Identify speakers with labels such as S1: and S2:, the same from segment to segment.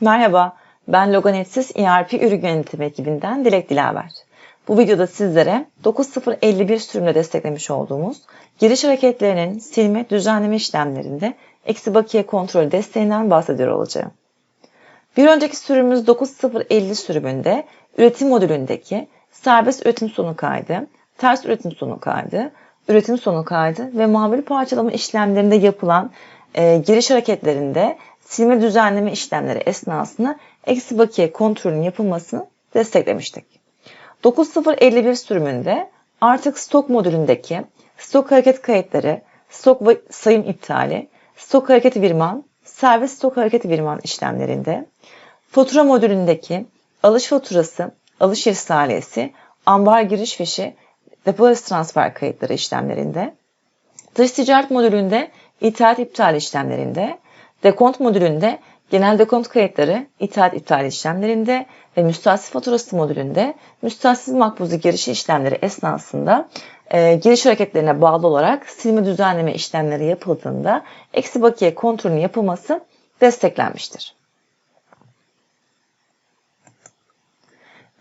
S1: Merhaba, ben Loganetsiz ERP ürün yönetimi ekibinden Dilek Dilaver. Bu videoda sizlere 9051 sürümle desteklemiş olduğumuz giriş hareketlerinin silme, düzenleme işlemlerinde eksi bakiye kontrolü desteğinden bahsediyor olacağım. Bir önceki sürümümüz 9050 sürümünde üretim modülündeki serbest üretim sonu kaydı, ters üretim sonu kaydı, üretim sonu kaydı ve mamul parçalama işlemlerinde yapılan e, giriş hareketlerinde silme düzenleme işlemleri esnasında eksi bakiye kontrolün yapılmasını desteklemiştik. 9051 sürümünde artık stok modülündeki stok hareket kayıtları, stok sayım iptali, stok hareketi birman, servis stok hareketi birman işlemlerinde, fatura modülündeki alış faturası, alış risalesi, ambar giriş fişi, depo transfer kayıtları işlemlerinde, dış ticaret modülünde ithalat iptal işlemlerinde, dekont modülünde genel dekont kayıtları ithalat iptal işlemlerinde ve müstahsil faturası modülünde müstahsil makbuzu girişi işlemleri esnasında e, giriş hareketlerine bağlı olarak silme düzenleme işlemleri yapıldığında eksi bakiye kontrolünün yapılması desteklenmiştir.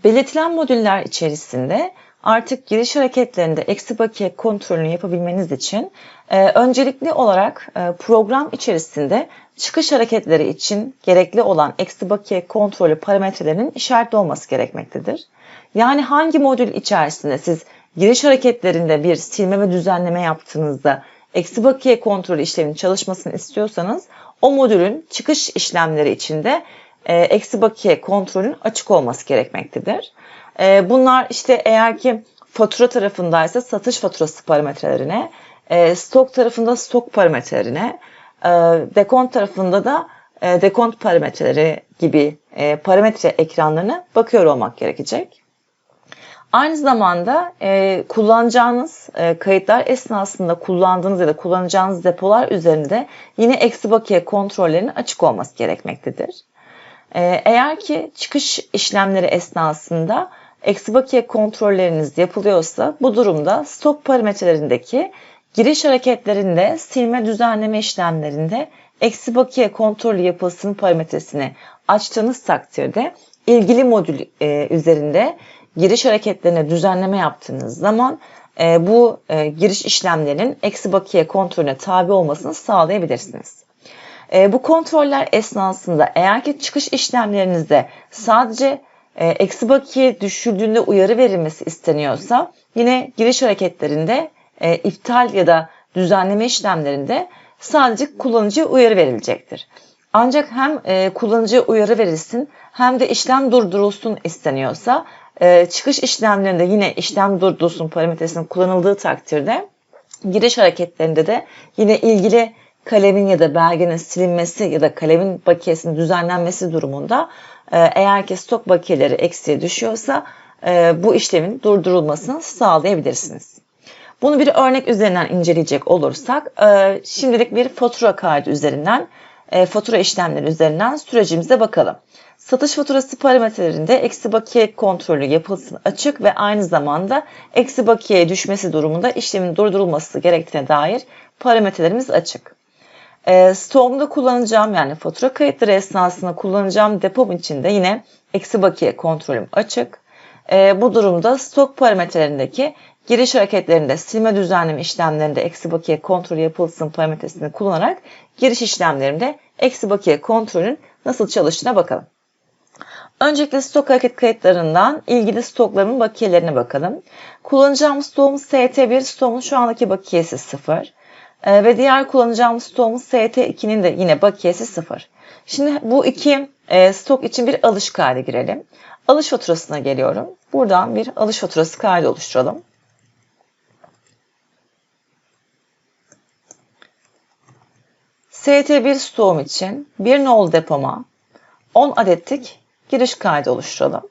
S1: Belirtilen modüller içerisinde artık giriş hareketlerinde eksi bakiye kontrolünü yapabilmeniz için e, öncelikli olarak e, program içerisinde çıkış hareketleri için gerekli olan eksi bakiye kontrolü parametrelerinin işaretli olması gerekmektedir. Yani hangi modül içerisinde siz giriş hareketlerinde bir silme ve düzenleme yaptığınızda eksi bakiye kontrolü işleminin çalışmasını istiyorsanız o modülün çıkış işlemleri içinde e, eksi bakiye kontrolün açık olması gerekmektedir. E, bunlar işte eğer ki fatura tarafındaysa satış faturası parametrelerine, e, stok tarafında stok parametrelerine, e, dekont tarafında da e, dekont parametreleri gibi e, parametre ekranlarına bakıyor olmak gerekecek. Aynı zamanda e, kullanacağınız e, kayıtlar esnasında kullandığınız ya da kullanacağınız depolar üzerinde yine eksi bakiye kontrollerinin açık olması gerekmektedir. Eğer ki çıkış işlemleri esnasında eksi bakiye kontrolleriniz yapılıyorsa bu durumda stok parametrelerindeki giriş hareketlerinde silme düzenleme işlemlerinde eksi bakiye kontrolü yapılsın parametresini açtığınız takdirde ilgili modül e, üzerinde giriş hareketlerine düzenleme yaptığınız zaman e, bu e, giriş işlemlerinin eksi bakiye kontrolüne tabi olmasını sağlayabilirsiniz. E, bu kontroller esnasında eğer ki çıkış işlemlerinizde sadece e, eksi bakiye düşürdüğünde uyarı verilmesi isteniyorsa yine giriş hareketlerinde e, iptal ya da düzenleme işlemlerinde sadece kullanıcıya uyarı verilecektir. Ancak hem e, kullanıcıya uyarı verilsin hem de işlem durdurulsun isteniyorsa e, çıkış işlemlerinde yine işlem durdurulsun parametresinin kullanıldığı takdirde giriş hareketlerinde de yine ilgili kalemin ya da belgenin silinmesi ya da kalemin bakiyesinin düzenlenmesi durumunda e, eğer ki stok bakiyeleri eksiye düşüyorsa e, bu işlemin durdurulmasını sağlayabilirsiniz. Bunu bir örnek üzerinden inceleyecek olursak e, şimdilik bir fatura kaydı üzerinden fatura işlemleri üzerinden sürecimize bakalım. Satış faturası parametrelerinde eksi bakiye kontrolü yapılsın açık ve aynı zamanda eksi bakiyeye düşmesi durumunda işlemin durdurulması gerektiğine dair parametrelerimiz açık. E, stoğumda kullanacağım yani fatura kayıtları esnasında kullanacağım depom içinde yine eksi bakiye kontrolüm açık. E, bu durumda stok parametrelerindeki giriş hareketlerinde silme düzenleme işlemlerinde eksi bakiye kontrol yapılsın parametresini kullanarak giriş işlemlerimde eksi bakiye kontrolün nasıl çalıştığına bakalım. Öncelikle stok hareket kayıtlarından ilgili stoklarımın bakiyelerine bakalım. Kullanacağım stoğum ST1, stoğumun şu andaki bakiyesi 0. Ee, ve diğer kullanacağımız stoğumuz ST2'nin de yine bakiyesi 0. Şimdi bu iki e, stok için bir alış kaydı girelim. Alış faturasına geliyorum. Buradan bir alış faturası kaydı oluşturalım. ST1 stoğum için bir nol depoma 10 adetlik giriş kaydı oluşturalım.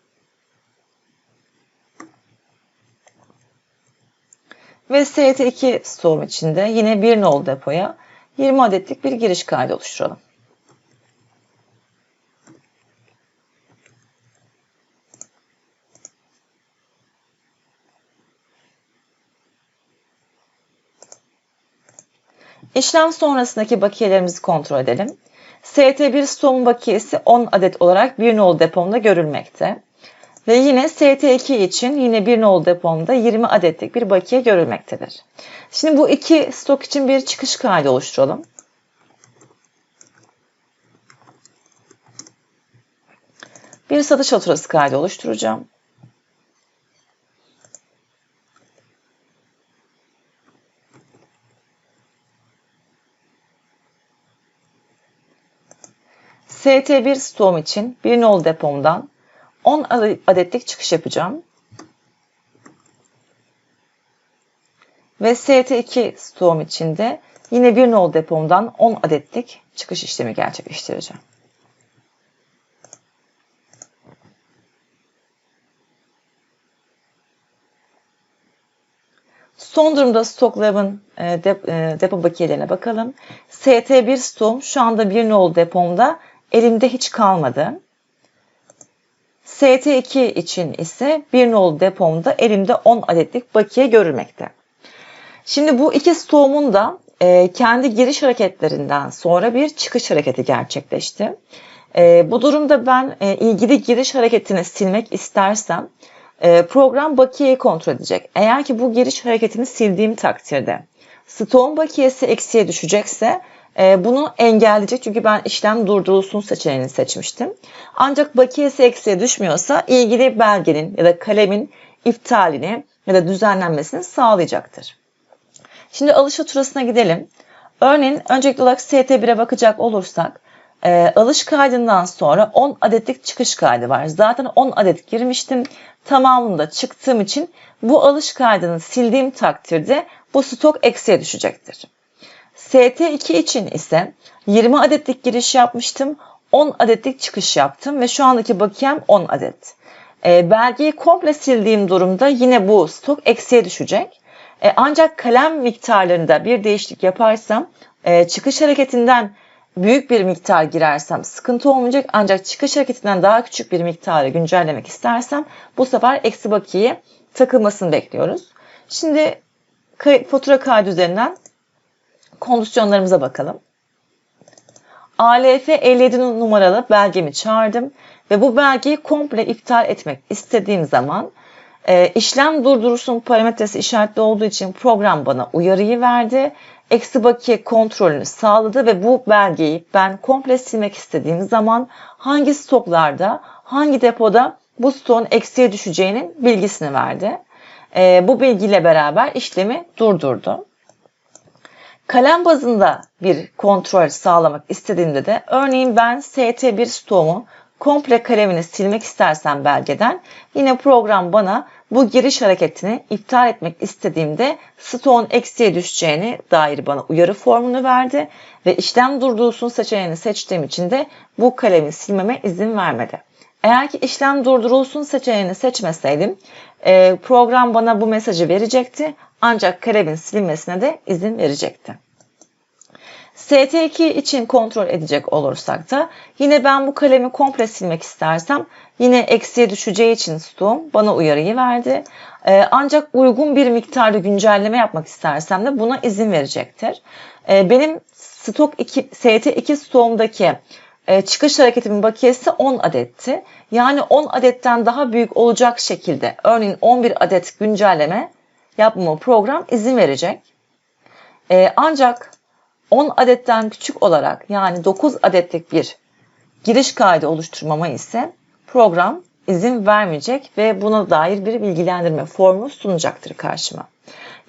S1: Ve ST2 stoğum içinde yine bir nol depoya 20 adetlik bir giriş kaydı oluşturalım. İşlem sonrasındaki bakiyelerimizi kontrol edelim. ST1 stoğum bakiyesi 10 adet olarak bir nol depomda görülmekte. Ve yine ST2 için yine bir nol depomda 20 adetlik bir bakiye görülmektedir. Şimdi bu iki stok için bir çıkış kaydı oluşturalım. Bir satış faturası kaydı oluşturacağım. ST1 stoğum için bir nol depomdan 10 adetlik çıkış yapacağım. Ve ST2 stoğum için de yine bir nol depomdan 10 adetlik çıkış işlemi gerçekleştireceğim. Son durumda stoklarımın e, e, depo bakiyelerine bakalım. ST1 stoğum şu anda bir nol depomda elimde hiç kalmadı. ST2 için ise bir nol depomda elimde 10 adetlik bakiye görülmekte. Şimdi bu iki stoğumun da e, kendi giriş hareketlerinden sonra bir çıkış hareketi gerçekleşti. E, bu durumda ben e, ilgili giriş hareketini silmek istersem e, program bakiyeyi kontrol edecek. Eğer ki bu giriş hareketini sildiğim takdirde stoğun bakiyesi eksiye düşecekse e, bunu engelleyecek çünkü ben işlem durdurulsun seçeneğini seçmiştim. Ancak bakiyesi eksiye düşmüyorsa ilgili belgenin ya da kalemin iptalini ya da düzenlenmesini sağlayacaktır. Şimdi alış faturasına gidelim. Örneğin öncelikli olarak ST1'e bakacak olursak e, alış kaydından sonra 10 adetlik çıkış kaydı var. Zaten 10 adet girmiştim. Tamamında çıktığım için bu alış kaydını sildiğim takdirde bu stok eksiye düşecektir. ST2 için ise 20 adetlik giriş yapmıştım. 10 adetlik çıkış yaptım ve şu andaki bakiyem 10 adet. E, belgeyi komple sildiğim durumda yine bu stok eksiye düşecek. E, ancak kalem miktarlarında bir değişiklik yaparsam e, çıkış hareketinden büyük bir miktar girersem sıkıntı olmayacak. Ancak çıkış hareketinden daha küçük bir miktarı güncellemek istersem bu sefer eksi bakiye takılmasını bekliyoruz. Şimdi fatura kaydı üzerinden kondisyonlarımıza bakalım. ALF 57 numaralı belgemi çağırdım ve bu belgeyi komple iptal etmek istediğim zaman e, işlem durdurulsun parametresi işaretli olduğu için program bana uyarıyı verdi. Eksi bakiye kontrolünü sağladı ve bu belgeyi ben komple silmek istediğim zaman hangi stoklarda, hangi depoda bu stoğun eksiye düşeceğinin bilgisini verdi. E, bu bilgiyle beraber işlemi durdurdu. Kalem bazında bir kontrol sağlamak istediğimde de örneğin ben ST1 stoğumu komple kalemini silmek istersem belgeden yine program bana bu giriş hareketini iptal etmek istediğimde stoğun eksiye düşeceğini dair bana uyarı formunu verdi ve işlem durdurulsun seçeneğini seçtiğim için de bu kalemi silmeme izin vermedi. Eğer ki işlem durdurulsun seçeneğini seçmeseydim program bana bu mesajı verecekti ancak kalemin silinmesine de izin verecekti. ST2 için kontrol edecek olursak da yine ben bu kalemi komple silmek istersem yine eksiye düşeceği için stoğum bana uyarıyı verdi. Ee, ancak uygun bir miktarda güncelleme yapmak istersem de buna izin verecektir. Ee, benim stok 2, ST2 stoğumdaki e, çıkış hareketimin bakiyesi 10 adetti. Yani 10 adetten daha büyük olacak şekilde örneğin 11 adet güncelleme yapmama program izin verecek. Ee, ancak 10 adetten küçük olarak yani 9 adetlik bir giriş kaydı oluşturmama ise program izin vermeyecek ve buna dair bir bilgilendirme formu sunacaktır karşıma.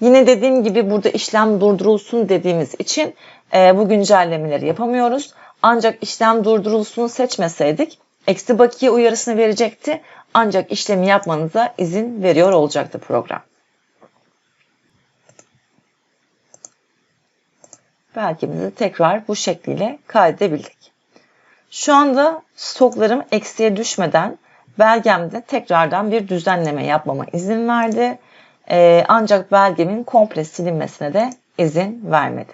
S1: Yine dediğim gibi burada işlem durdurulsun dediğimiz için e, bu güncellemeleri yapamıyoruz. Ancak işlem durdurulsun seçmeseydik eksi bakiye uyarısını verecekti. Ancak işlemi yapmanıza izin veriyor olacaktı program. Belgemizi tekrar bu şekliyle kaydedebildik. Şu anda stoklarım eksiye düşmeden belgemde tekrardan bir düzenleme yapmama izin verdi. Ee, ancak belgemin komple silinmesine de izin vermedi.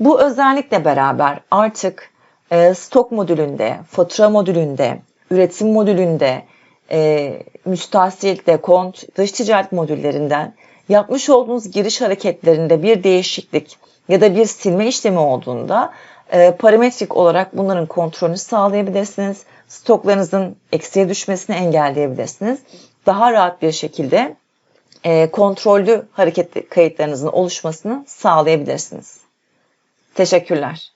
S1: Bu özellikle beraber artık e, stok modülünde, fatura modülünde, üretim modülünde, e, müstahsilde, kont, dış ticaret modüllerinden yapmış olduğunuz giriş hareketlerinde bir değişiklik ya da bir silme işlemi olduğunda e, parametrik olarak bunların kontrolünü sağlayabilirsiniz. Stoklarınızın eksiye düşmesini engelleyebilirsiniz. Daha rahat bir şekilde e, kontrollü hareket kayıtlarınızın oluşmasını sağlayabilirsiniz. Teşekkürler.